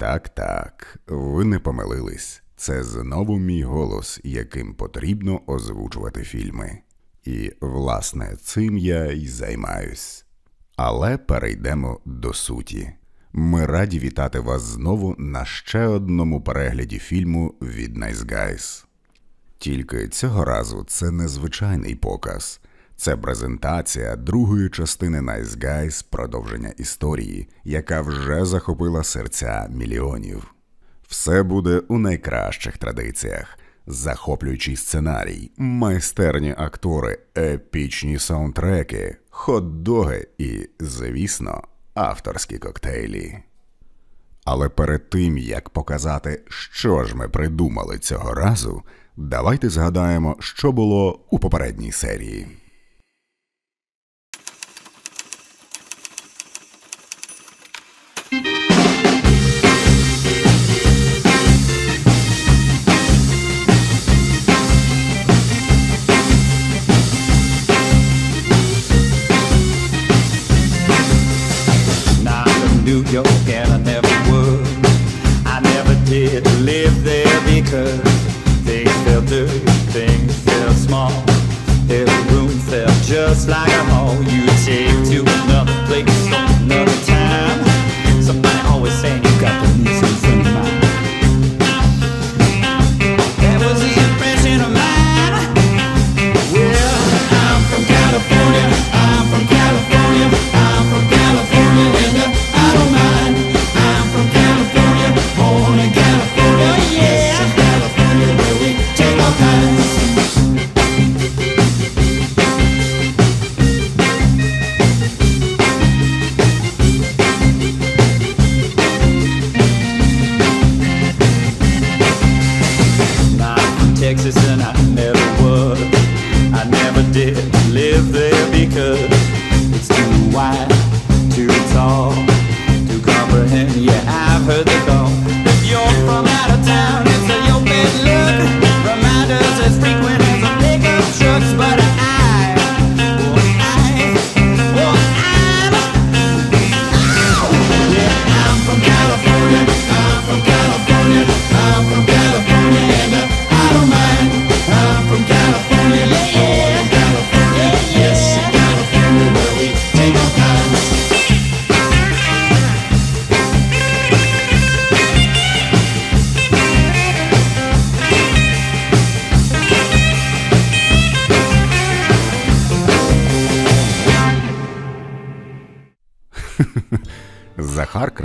Так, так, ви не помилились. Це знову мій голос, яким потрібно озвучувати фільми. І, власне, цим я й займаюсь. Але перейдемо до суті. Ми раді вітати вас знову на ще одному перегляді фільму від Nice Guys. Тільки цього разу це не звичайний показ. Це презентація другої частини Nice Guys продовження історії, яка вже захопила серця мільйонів. Все буде у найкращих традиціях. Захоплюючий сценарій, майстерні актори, епічні саундтреки, хот-доги і, звісно, авторські коктейлі. Але перед тим як показати, що ж ми придумали цього разу, давайте згадаємо, що було у попередній серії.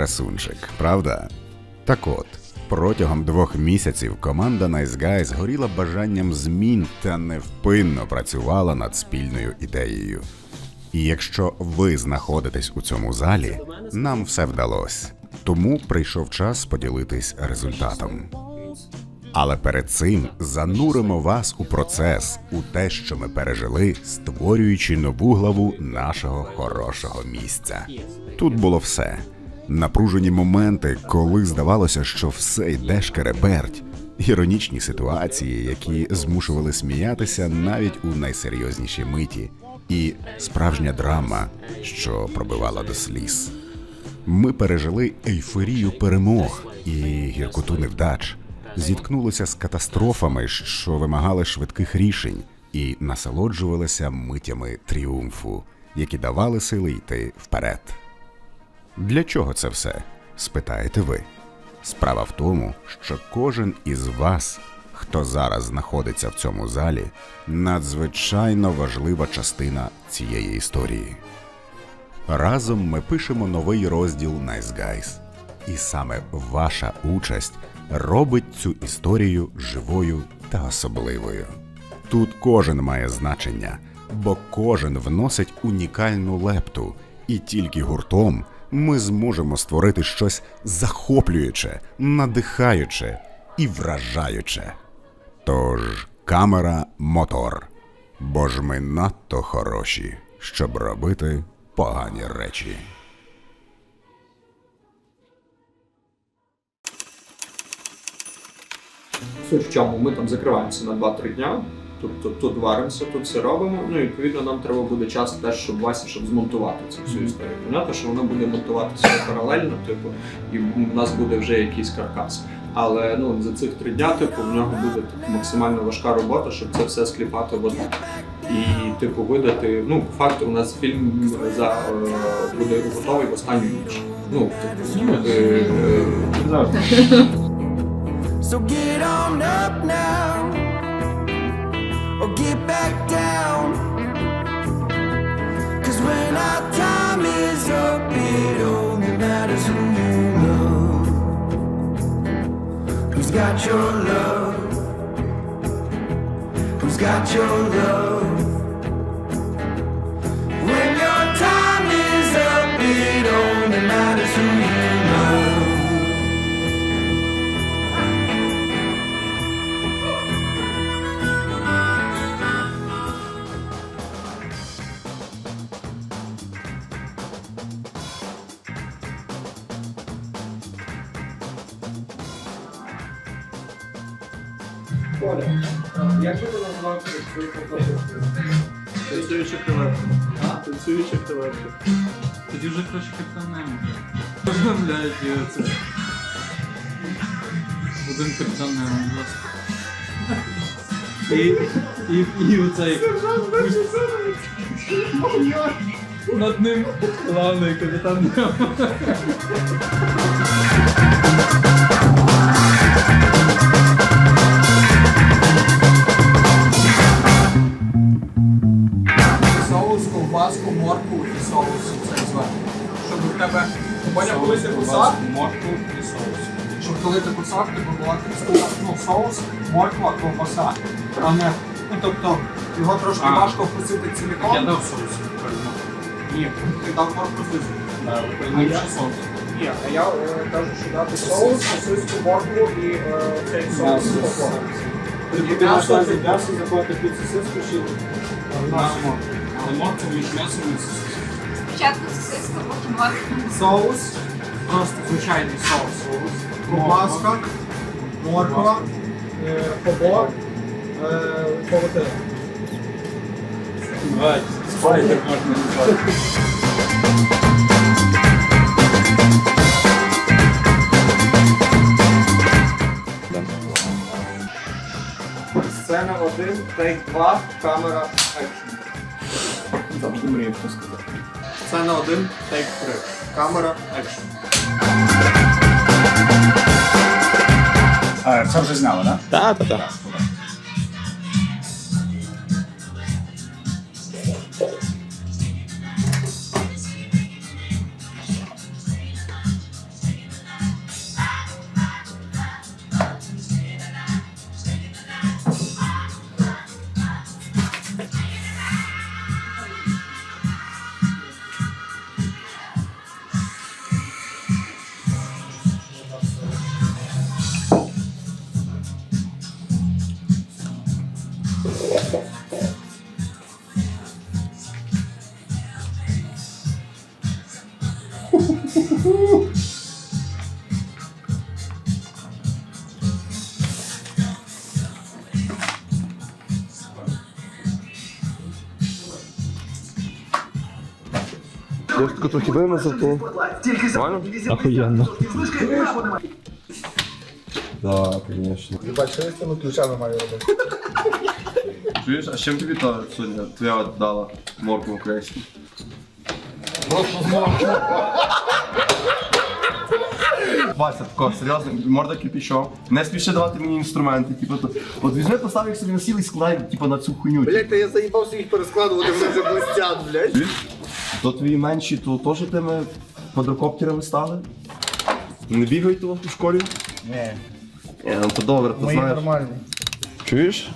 Красунчик, правда? Так от, протягом двох місяців команда Nice Guys горіла бажанням змін та невпинно працювала над спільною ідеєю. І якщо ви знаходитесь у цьому залі, нам все вдалося. Тому прийшов час поділитись результатом. Але перед цим зануримо вас у процес, у те, що ми пережили, створюючи нову главу нашого хорошого місця. Тут було все. Напружені моменти, коли здавалося, що все йде шкереберть, іронічні ситуації, які змушували сміятися навіть у найсерйозніші миті, і справжня драма, що пробивала до сліз. Ми пережили ейфорію перемог і гіркоту невдач, зіткнулися з катастрофами, що вимагали швидких рішень, і насолоджувалися митями тріумфу, які давали сили йти вперед. Для чого це все? спитаєте ви. Справа в тому, що кожен із вас, хто зараз знаходиться в цьому залі, надзвичайно важлива частина цієї історії. Разом ми пишемо новий розділ Nice Guys. І саме ваша участь робить цю історію живою та особливою. Тут кожен має значення, бо кожен вносить унікальну лепту, і тільки гуртом ми зможемо створити щось захоплююче, надихаюче і вражаюче. Тож, камера, мотор. Бо ж ми надто хороші, щоб робити погані речі. Суть в чому ми там закриваємося на 2-3 дня. Тобто тут варимося, тут все робимо. Ну і відповідно нам треба буде час теж, щоб Вася, щоб змонтувати цю всю історію. Понятно, що воно буде монтуватися паралельно, типу, і в нас буде вже якийсь каркас. Але ну за цих три дня, типу, в нього буде типу, максимально важка робота, щоб це все скліпати в одне. І, типу, видати. Ну, по факту, у нас фільм за е, буде готовий в останню ніч. Ну, типу, е, е, So get on up now, or get back down. Cause when our time is up, it only matters who you love. Who's got your love? Who's got your love? Танцюючи креветки. Танцюючи креветки. Тоді вже трошки криптонем. Розмовляють і оце. Один криптонем, будь ласка. І, і, і оцей. Над ним главний капітан Немо. Поняв, коли ти і соус. щоб коли ти кусав, ти була ну, соус, морква, ковбаса. А не. Ну тобто його трошки А. важко вкусити ціліком. Я дав соус. Ні, ти дав моркву зизу. Соус. Ні, а я е, кажу, що дати соус, сосиску, моркву і е, цей соус. М'ясо. Тоді м'ясо, м'ясо заходити під сосиску чи Але морку між м'ясом і сосискою. Спочатку сосиска, потім морква. соус, просто звичайний соус. Ковбаска, морква, е, побор, е, спайдер можна назвати. Сцена 1, тейк 2, камера екшн. Завжди мріяв що сказати. Сцена 1, тейк 3, камера екшн. Це вже зняли, так? Так, так, так. Я ж таки трохи вимазав, то нормально? Охуєнно. Так, звісно. Бачиш, з тими ключами маю робити. Чуєш, а з чим тобі та сьогодні твоя дала морку українську? Вася, тако, серйозно, морда кипішо. Не спіши давати мені інструменти. Типу, то, от візьми, постав їх собі на сіл і складай типу, на цю хуйню. Блять, та я заїбався їх перескладувати, вони вже блистять, блять. То твої менші, то теж тими квадрокоптерами стали? Не бігають то в школі? Ні, Ні, ну то добре, то мої знаєш. нормальні. Чуєш?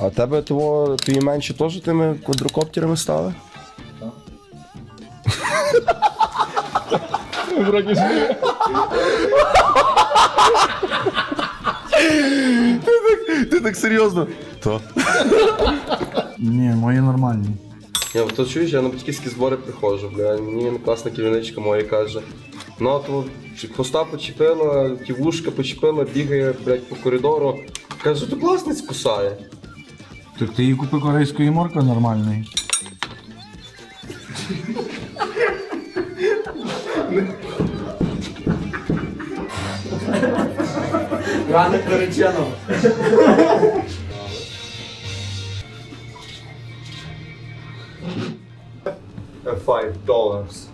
А тебе того, твої менші теж тими квадрокоптерами стали? Ти так серйозно? То. Ні, мої нормальні. Я то чуєш, я на батьківські збори приходжу, бля, мені класна керівничка моя каже. Ну, а то хвоста почепила, ті вушка почепила, бігає, блядь, по коридору. Каже, то класниць кусає. Так ти їй купи корейської моркви нормальної. Ранок нареченого. Five dollars.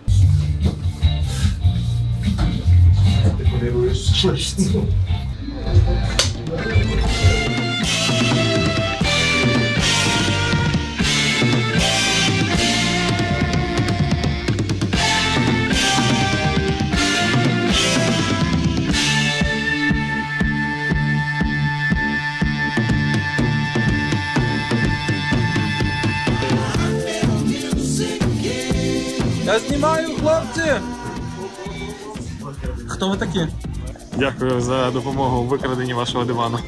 Ти? Я знімаю, хлопці! Хто ви такі? Дякую за допомогу у викраденні вашого дивану.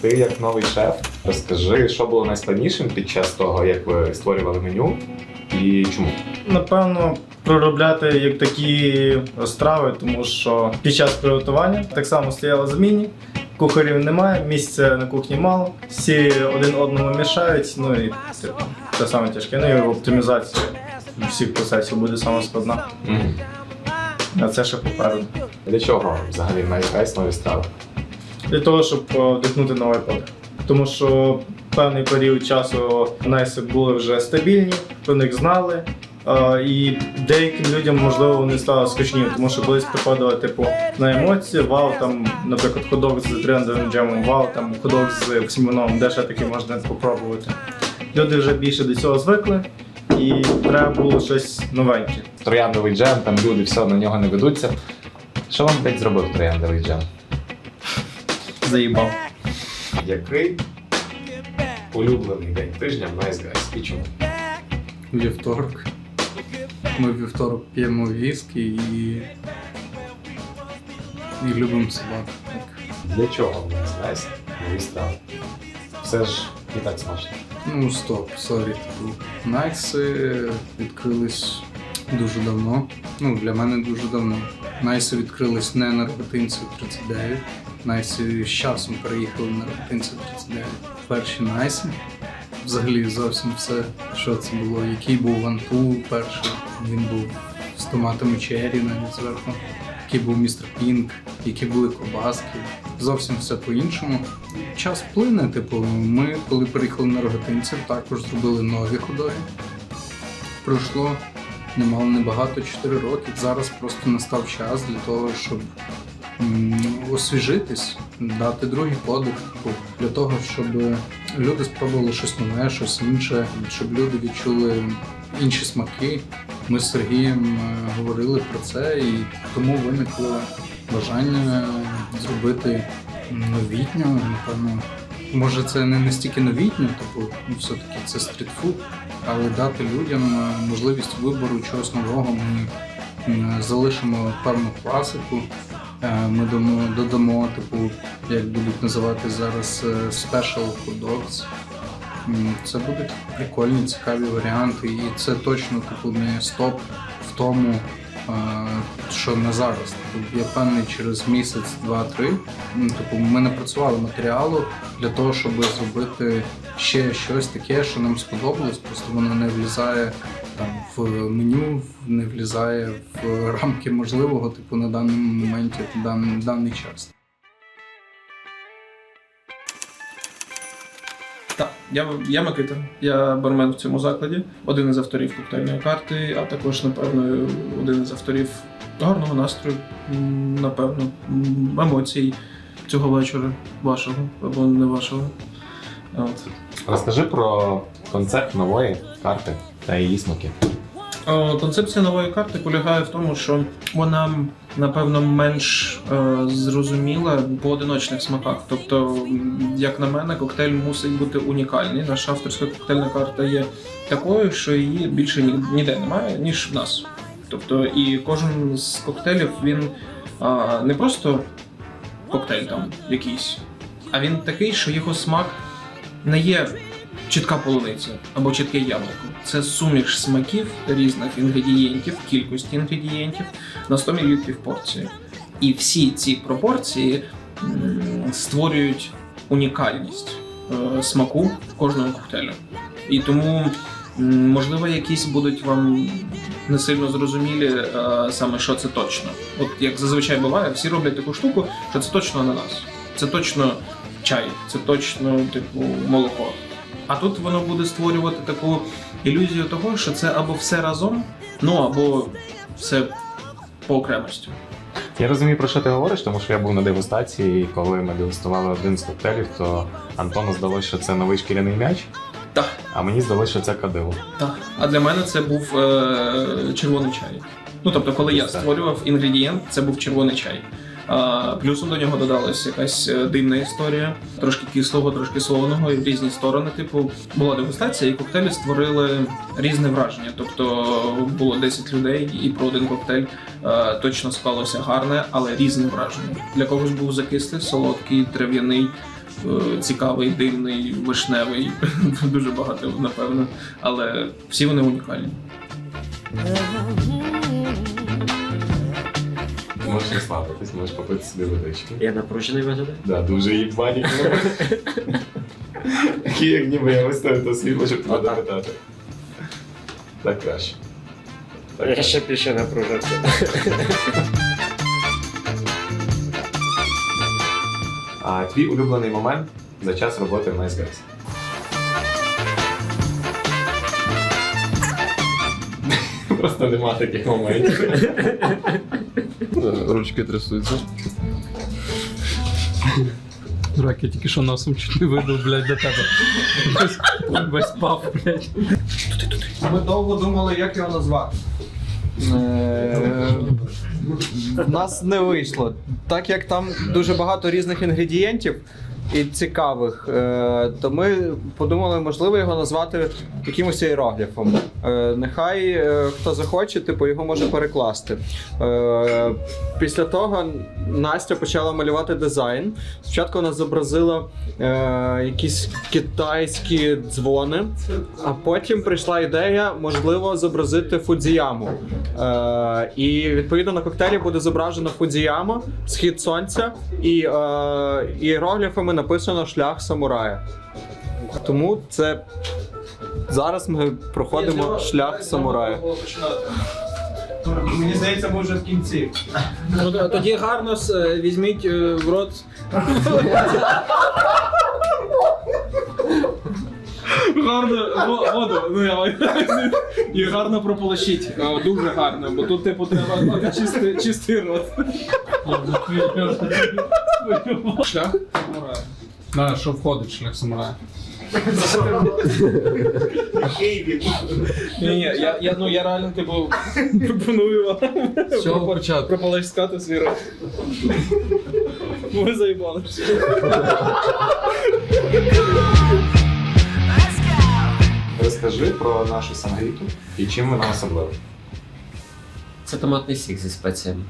Ти як новий шеф, розкажи, що було найскладнішим під час того, як ви створювали меню і чому? Напевно, проробляти як такі страви, тому що під час приготування так само стояла зміні, кухарів немає, місця на кухні мало, всі один одному мішають, ну і типу, це саме тяжке. Ну і оптимізація всіх процесів буде саме складна. Мгм. А це ще попереду. Для чого взагалі навіть нові страви? Для того, щоб е, вдихнути новий подих. Тому що певний період часу найси були вже стабільні, про них знали. е, І деяким людям, можливо, вони стали скучні, тому що колись приходили типу на емоції, вау, там, наприклад, ходок з трендовим джемом, вау, там ходок з Сімоном, де ще таки можна попробувати. Люди вже більше до цього звикли, і треба було щось новеньке. Трояндовий джем, там люди все на нього не ведуться. Що вам блядь, зробив трояндовий джем? Заїбав. Який улюблений день тижня в Nice Guys? І чому? Вівторок. Ми вівторок п'ємо віскі і. і любимо собак. Так. Для чого в Nice Guys нові страви? Все ж і так смачно. Ну, стоп, сорі. Типу, Найси відкрились дуже давно. Ну, для мене дуже давно. Найси відкрились не на Рогатинців 39. Найси з часом переїхали на Рогатинців 39. Перші Найси. Взагалі зовсім все, що це було. Який був ванту перший. Він був з томатами черрі навіть зверху. Який був містер Пінк, які були ковбаски. Зовсім все по-іншому. Час плине, типу, ми, коли приїхали на Рогатинців, також зробили нові ходоги. Пройшло немало небагато 4 роки. Зараз просто настав час для того, щоб освіжитись, дати другий подих, для того, щоб люди спробували щось нове, щось інше, щоб люди відчули інші смаки. Ми з Сергієм е, говорили про це, і тому виникло бажання зробити новітню, напевно. Може, це не настільки новітньо, типу, ну, все-таки це стрітфуд, але дати людям е, можливість вибору чогось нового. Ми залишимо певну класику. Е, Ми додамо, додамо, типу, як будуть називати зараз е, special dogs. Це будуть прикольні, цікаві варіанти, і це точно типу не стоп в тому, що на зараз. Тобто, я певний, через місяць, два-три. тобто, Типу, ми напрацювали матеріалу для того, щоб зробити ще щось таке, що нам сподобалось, просто воно не влізає там в меню, не влізає в рамки можливого, типу, на даному моменті, даний, даний час. Я, я Микита, я бармен в цьому закладі, один із авторів коктейльної карти, а також, напевно, один із авторів гарного настрою, напевно, емоцій цього вечора, вашого або не вашого. От. Розкажи про концепт нової карти та її смаки. Е, Концепція нової карти полягає в тому, що вона напевно менш е, зрозуміла по одиночних смаках. Тобто, як на мене, коктейль мусить бути унікальний. Наша авторська коктейльна карта є такою, що її більше ніде немає, ніж в нас. Тобто, і кожен з коктейлів він не просто коктейль там якийсь, а він такий, що його смак не є чітка полуниця або чітке яблуко. Це суміш смаків різних інгредієнтів, кількості інгредієнтів на 100 мл порції. І всі ці пропорції створюють унікальність е, смаку кожного коктейлю. І тому, можливо, якісь будуть вам не сильно зрозумілі е, саме, що це точно. От як зазвичай буває, всі роблять таку штуку, що це точно ананас, це точно чай, це точно типу молоко. А тут воно буде створювати таку ілюзію того, що це або все разом, ну або все по окремості. Я розумію, про що ти говориш, тому що я був на дегустації, і коли ми дегустували один з коктейлів, то Антону здалося, що це новий шкіряний м'яч, Так. а мені здалося, що це кадило. Так. А для мене це був е, червоний чай. Ну тобто, коли я створював інгредієнт, це був червоний чай. Плюсом до нього додалась якась е, дивна історія, трошки кислого, трошки солоного і в різні сторони. Типу, була дегустація, і коктейлі створили різне враження. Тобто було 10 людей, і про один коктейль е, точно склалося гарне, але різне враження. Для когось був закислий, солодкий, трав'яний. е, Цікавий, дивний, вишневий, дуже багато, напевно. Але всі вони унікальні. Можеш розслабитись, можеш попити собі водички. Я напружений виглядаю. Да, дуже їбані. Такі, як ніби я виставив то світло, щоб тебе допитати. Так краще. Так краще. більше напружився. А твій улюблений момент за час роботи в Nice Guys? Просто нема таких моментів. Ручки трясуться. Дурак, я тільки що носом чуть не видав, блядь, до тебе. Весь, весь пав, блядь. Ми довго думали, як його назвати. В нас не вийшло. Так як там дуже багато різних інгредієнтів і цікавих, е, то ми подумали, можливо, його назвати якимось іерогліфом. Е, Нехай е, хто захоче, типу, його може перекласти. Після того Настя почала малювати дизайн. Спочатку вона зобразила якісь китайські дзвони, а потім прийшла ідея, можливо, зобразити Фудзіяму. І відповідно на коктейлі буде зображено Фудзіяма, схід сонця, і іерогліфами написано шлях самурая. Тому це зараз ми проходимо шлях самурая. Мені здається, ми вже в кінці. Ну, тоді гарно візьміть в рот. Гарно воду, ну я маю на увазі. і гарно прополощіть. О, Дуже гарно, бо тут типу треба мати чистий, чистий рот. Шлях? На, що входить шлях самурая? Ні, ні, я, я, ну, я реально типу пропоную вам цього початку. прополоскати свій рот. Ви заїбали. Розкажи про нашу сангріту і чим вона особлива. Це томатний сік зі спеціями.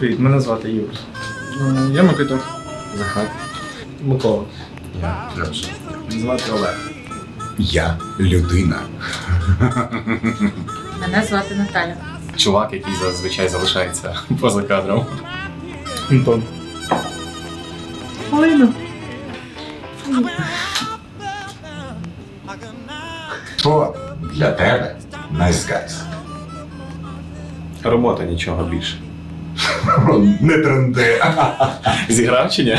Привіт, мене звати Юр. Я Микита. Захар. Микола. Звати Олег. Я людина. Мене звати Наталя. Чувак, який зазвичай залишається поза кадром. Антон. О, для тебе Guys. Робота нічого більше. Не тренди. Зіграв чи ні?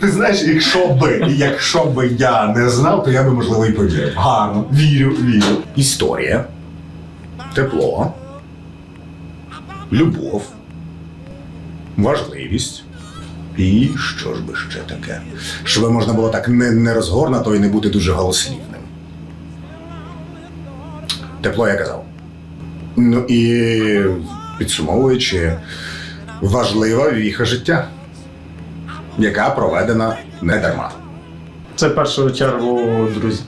Ти знаєш, якщо би, якщо би я не знав, то я би можливо і повірив. Гарно, вірю, вірю. Історія, тепло, любов, важливість, І що ж би ще таке? Щоб можна було так не, не розгорнато і не бути дуже голослівним. Тепло я казав. Ну і підсумовуючи, важлива віха життя, яка проведена не дарма. Це в першу чергу друзі.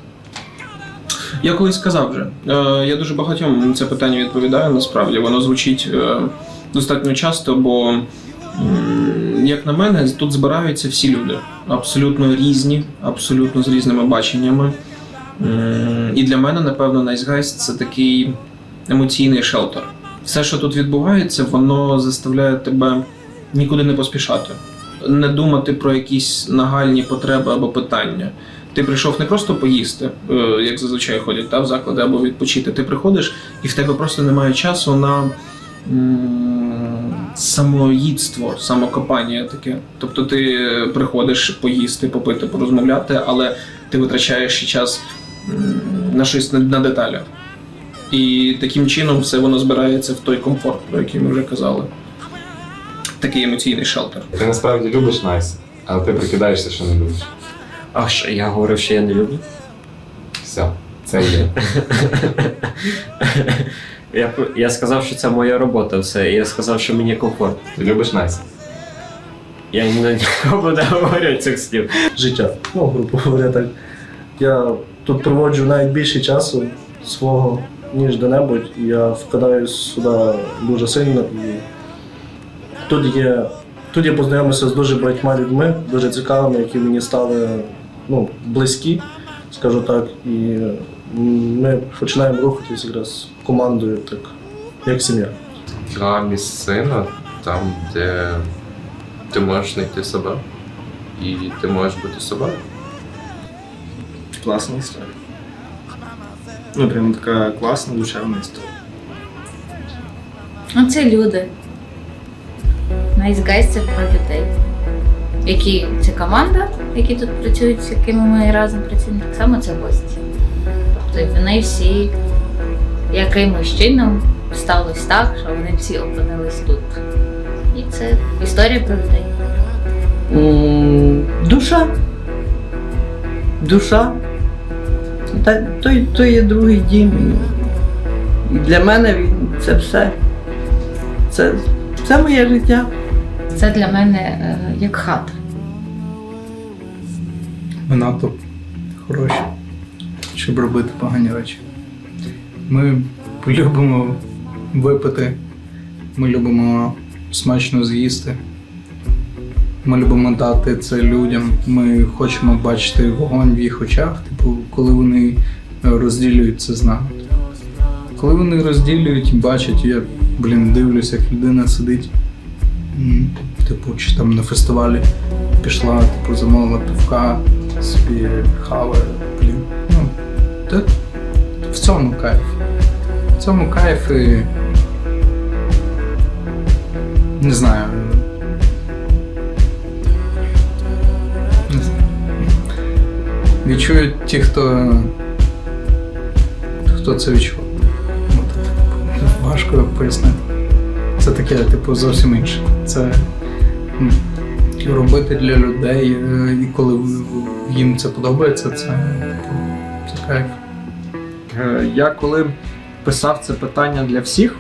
Я колись сказав вже. Е, я дуже багатьом на це питання відповідаю. Насправді воно звучить е, достатньо часто, бо, як на мене, тут збираються всі люди. Абсолютно різні, абсолютно з різними баченнями. М, І для мене, напевно, Найсгайст це такий емоційний шелтер. Все, що тут відбувається, воно заставляє тебе нікуди не поспішати, не думати про якісь нагальні потреби або питання. Ти прийшов не просто поїсти, е, як зазвичай ходять та, в заклади або відпочити. Ти приходиш і в тебе просто немає часу на самоїдство, самокопання таке. Тобто ти приходиш поїсти, попити, порозмовляти, але ти витрачаєш час на щось на деталях. І таким чином все воно збирається в той комфорт, про який ми вже казали. Такий емоційний шелтер. Ти насправді любиш Найс, але ти прикидаєшся, що не любиш. А що я говорив, що я не люблю? Все, це є. Я, я сказав, що це моя робота, все. Я сказав, що мені комфортно. Ти любиш Найс. Я не буду говорити цих слів. Життя. Ну, грубо говоря, так. Я тут проводжу навіть більше часу свого, ніж де-небудь. Я вкладаюсь сюди дуже сильно і тут є. Тут я познайомився з дуже багатьма людьми, дуже цікавими, які мені стали ну, близькі, скажу так. І ми починаємо рухатись якраз командою, так, як сім'я. Така місцина, там, де ти можеш знайти себе і ти можеш бути собою. Класна історія. Ну, прям така класна, душевна історія. Ну, це люди. Nice Guys це про людей. Які це команда, які тут працюють, з якими ми разом працюємо, так само це гості. Тобто вони всі якимось чином сталося так, що вони всі опинились тут. І це історія про людей. Душа. Душа. Та, то, то є другий дім. І для мене він це все. Це, це моє життя. Це для мене е, як хата. Ми надто хороші, щоб робити погані речі. Ми любимо випити, ми любимо смачно з'їсти. Ми любимо дати це людям. Ми хочемо бачити вогонь в їх очах, типу, коли вони розділюють це з нами. Коли вони розділюють і бачать, я, блін, дивлюся, як людина сидить, типу, чи там на фестивалі пішла, типу, замовила пивка, собі хаває, блін. Ну, та в цьому кайф. В цьому кайф і. Не знаю. Відчують ті, хто. Хто це відчував. Важко пояснити. Це таке, типу, зовсім інше. Це робити для людей, е, і коли їм це подобається, це, типу, це кайф. Е, Я коли писав це питання для всіх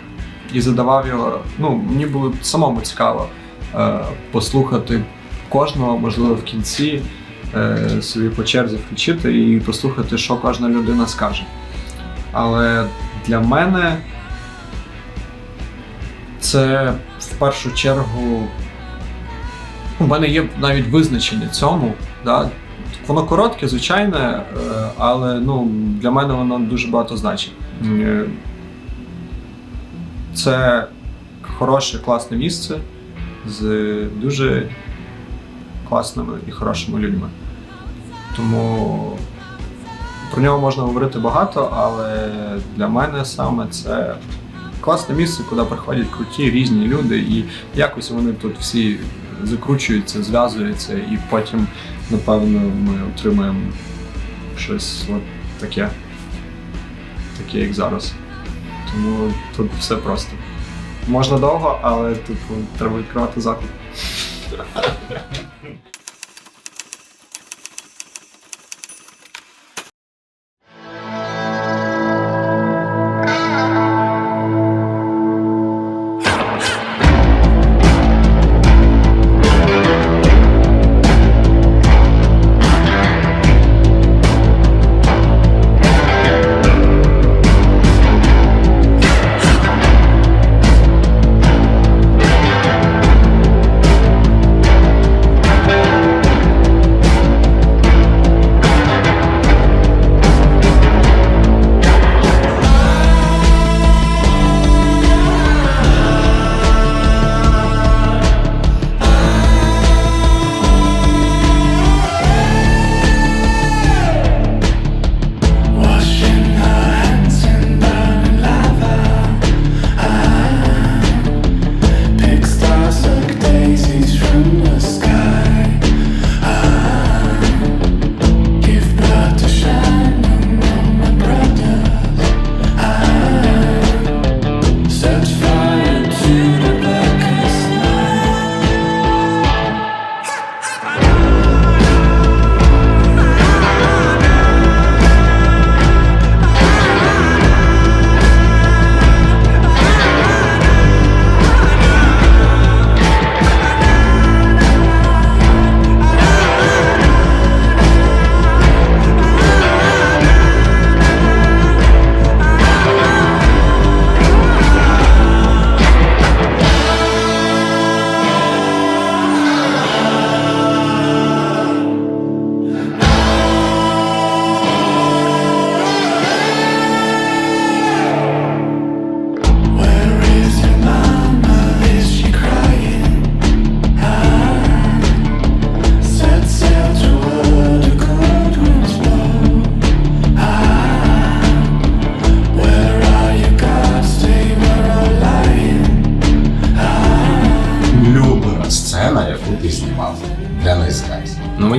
і задавав його, ну мені було самому цікаво е, послухати кожного, можливо, в кінці собі по черзі включити і послухати, що кожна людина скаже. Але для мене це в першу чергу. У мене є навіть визначення цьому. Да? Воно коротке, звичайне, е, але ну, для мене воно дуже багато значить. Е, Це хороше, класне місце з дуже класними і хорошими людьми. Тому про нього можна говорити багато, але для мене саме це класне місце, куди приходять круті різні люди, і якось вони тут всі закручуються, зв'язуються, і потім, напевно, ми отримаємо щось от таке, таке, як зараз. Тому тут все просто. Можна довго, але типу, треба відкривати заклад.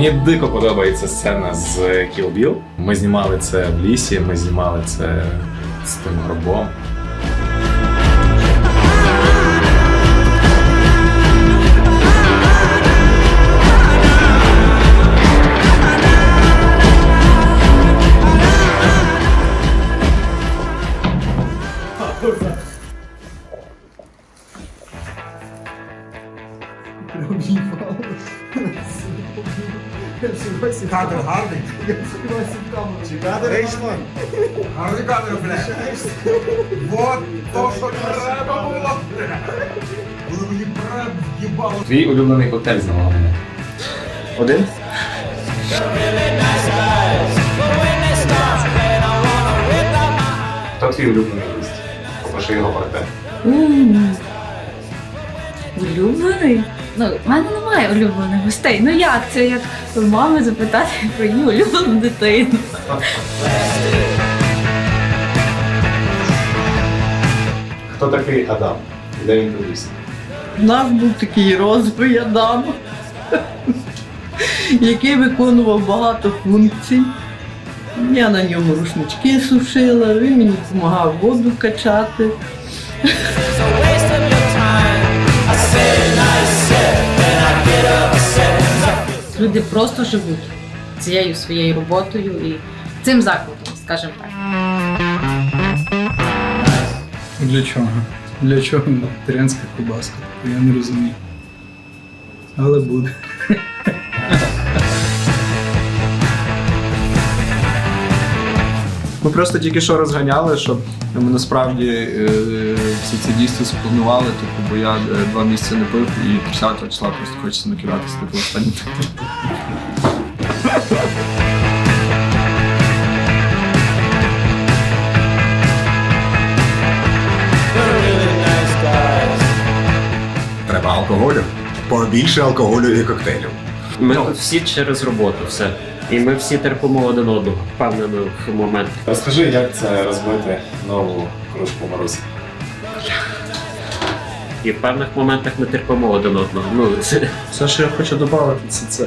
Мені дико подобається сцена з Kill Bill. Ми знімали це в лісі, ми знімали це з тим гробом. Вийшло. Кадр, блядь. Вот то, що треба було. Коли мені брат їбало. Твій улюблений коктейль з мене. Один? Хто твій улюблений гість? Попиши його портрет. Улюблений? Ну, в мене немає улюблених гостей. Ну як це як у мами запитати про її улюблену дитину? Хто такий Адам? Де він родився? У нас був такий розбий Адам, який виконував багато функцій. Я на ньому рушнички сушила, він мені допомагав воду качати. Люди просто живуть цією своєю роботою і цим закладом, скажімо так. Для чого? Для чого вегетаріанська кубаска? Я не розумію. Але буде. Ми просто тільки що розганяли, щоб ми насправді е, всі ці дійства спланували, типу, бо я е, два місяці не пив і 30 числа просто хочеться накидатися типу останній. Алкоголю. Побільше алкоголю і коктейлів. Ми тут всі через роботу, все. І ми всі терпимо один одного в момент. Розкажи, як це розбити нову кружку мороз. І в певних моментах ми терпимо один одного. Ну, це... Все, що я хочу додати, це це.